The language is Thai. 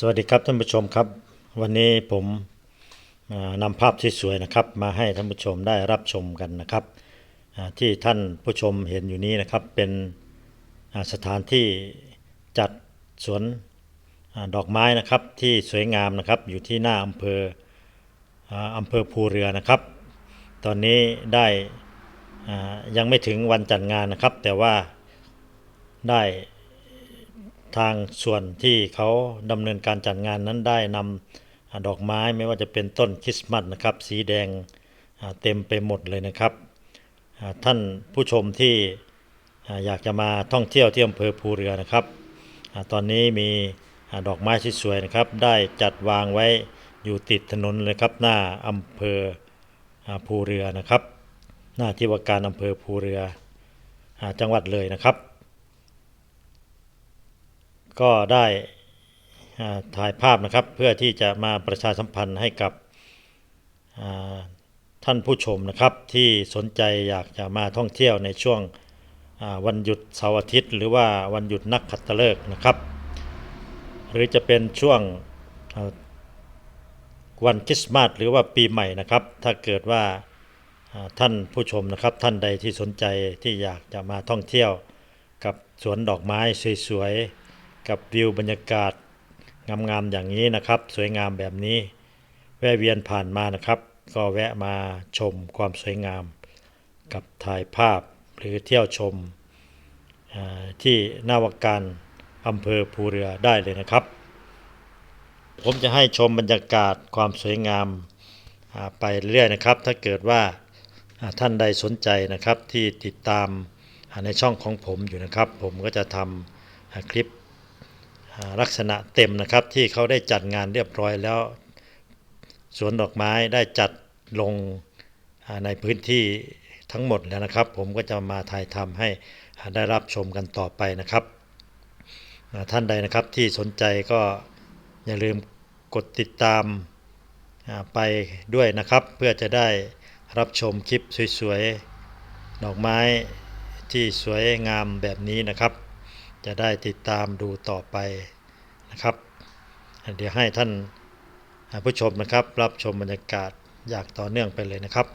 สวัสดีครับท่านผู้ชมครับ วันนี้ผมนำภาพที่สวยนะครับ มาให้ท่านผู้ชมได้รับชมกันนะครับ ที่ท่านผู้ชมเห็นอยู่นี้นะครับเป็นสถานที่จัดสวนดอกไม้นะครับที่สวยงามนะครับอยู่ที่หน้าอำเภออำเภอภูเรือนะครับ ตอนนี้ได้ยังไม่ถึงวันจัดงานนะครับ แต่ว่าได้ ทางส่วนที่เขาดำเนินการจัดงานนั้นได้นำอ่าดอกไม้ไม่ว่าจะเป็นต้นคริสต์มาสนะครับ สีแดงเต็มไปหมดเลยนะครับ ท่านผู้ชมที่อยากจะมาท่องเที่ยวที่อำเภอภูเรือนะครับ ตอนนี้มีดอกไม้ที่สวยๆนะครับ ได้จัดวางไว้อยู่ติดถนนเลยครับหน้าอำเภอภูเรือนะครับ หน้าที่ว่าการอำเภอภูเรือจังหวัดเลยนะครับ ก็ได้ถ่ายภาพนะครับเพื่อที่จะมาประชาสัมพันธ์ให้กับท่านผู้ชมนะครับ ที่สนใจอยากจะมาท่องเที่ยวในช่วงวันหยุดเสาร์อาทิตย์ หรือว่าวันหยุดนักขัตฤกษ์นะครับ หรือจะเป็นช่วงวันคริสต์มาสหรือว่าปีใหม่นะครับ ถ้าเกิดว่าอ่าท่านผู้ชมนะครับ ท่านใดที่สนใจที่อยากจะมาท่องเที่ยวกับสวนดอกไม้สวยๆ กับวิวบรรยากาศงามๆอย่างนี้นะครับ สวยงามแบบนี้ แวะเวียนผ่านมานะครับ ก็แวะมาชมความสวยงาม กับถ่ายภาพหรือเที่ยวชมที่นาวการอำเภอภูเรือได้เลยนะครับ ผมจะให้ชมบรรยากาศความสวยงามไปเรื่อยนะครับ ถ้าเกิดว่าท่านใดสนใจนะครับที่ติดตามในช่องของผมอยู่นะครับ ผมก็จะทำคลิป ลักษณะเต็มนะครับที่เขาได้จัดงานเรียบร้อยแล้ว สวนดอกไม้ได้จัดลงในพื้นที่ทั้งหมดแล้วนะครับ ผมก็จะมาถ่ายทำให้ได้รับชมกันต่อไปนะครับ ท่านใดนะครับที่สนใจก็อย่าลืมกดติดตามไปด้วยนะครับ เพื่อจะได้รับชมคลิปสวยๆ ดอกไม้ที่สวยงามแบบนี้นะครับ จะได้ติดตามดูต่อไปนะครับ เดี๋ยวให้ท่านผู้ชมนะครับ รับชมบรรยากาศอย่างต่อเนื่องไปเลยนะครับ